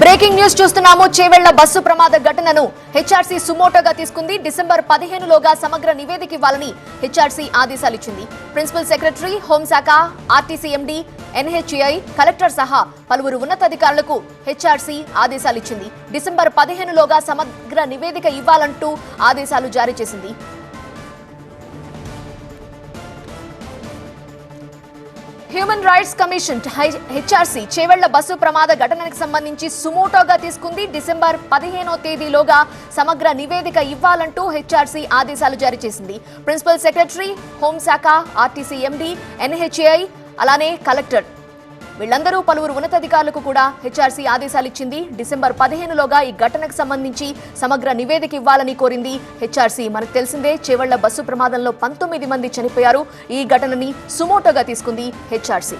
Breaking news చూస్తున్నాము. Chevella bus ప్రమాద ఘటనను హెచ్ఆర్సీ సుమోటోగా తీసుకుంది. డిసెంబర్ పదిహేనులోగా సమగ్ర నివేదిక ఇవ్వాలని హెచ్ఆర్సీ ఆదేశాలు ఇచ్చింది. ప్రిన్సిపల్ సెక్రటరీ హోంశాఖ ఆర్టీసీ ఎండీ ఎన్హెచ్ఐ కలెక్టర్ సహా పలువురు ఉన్నతాధికారులకు హెచ్ఆర్సీ ఆదేశాలు ఇచ్చింది. డిసెంబర్ పదిహేనులోగా సమగ్ర నివేదిక ఇవ్వాలంటూ ఆదేశాలు జారీ చేసింది. Human rights commission HRC Chevella bus ప్రమాద ఘటనకు సంబంధించి సుమోటోగా తీసుకుంది. డిసెంబర్ పదిహేనో తేదీలోగా సమగ్ర నివేదిక ఇవ్వాలంటూ హెచ్ఆర్సీ ఆదేశాలు జారీ చేసింది. ప్రిన్సిపల్ సెక్రటరీ హోంశాఖ ఆర్టీసీ ఎండీ ఎన్హెచ్ఏఐ అలానే కలెక్టర్ వీళ్ళందరూ పలువురు ఉన్నతాధికారులకు కూడా హెచ్ఆర్సీ ఆదేశాలు ఇచ్చింది డిసెంబర్ పదిహేనులోగా ఈ ఘటనకు సంబంధించి సమగ్ర నివేదిక ఇవ్వాలని కోరింది హెచ్ఆర్సీ. మనకు తెలిసిందే చేవళ్ళ బస్సు ప్రమాదంలో పంతొమ్మిది మంది చనిపోయారు. ఈ ఘటనని సుమోటోగా తీసుకుంది హెచ్ఆర్సీ.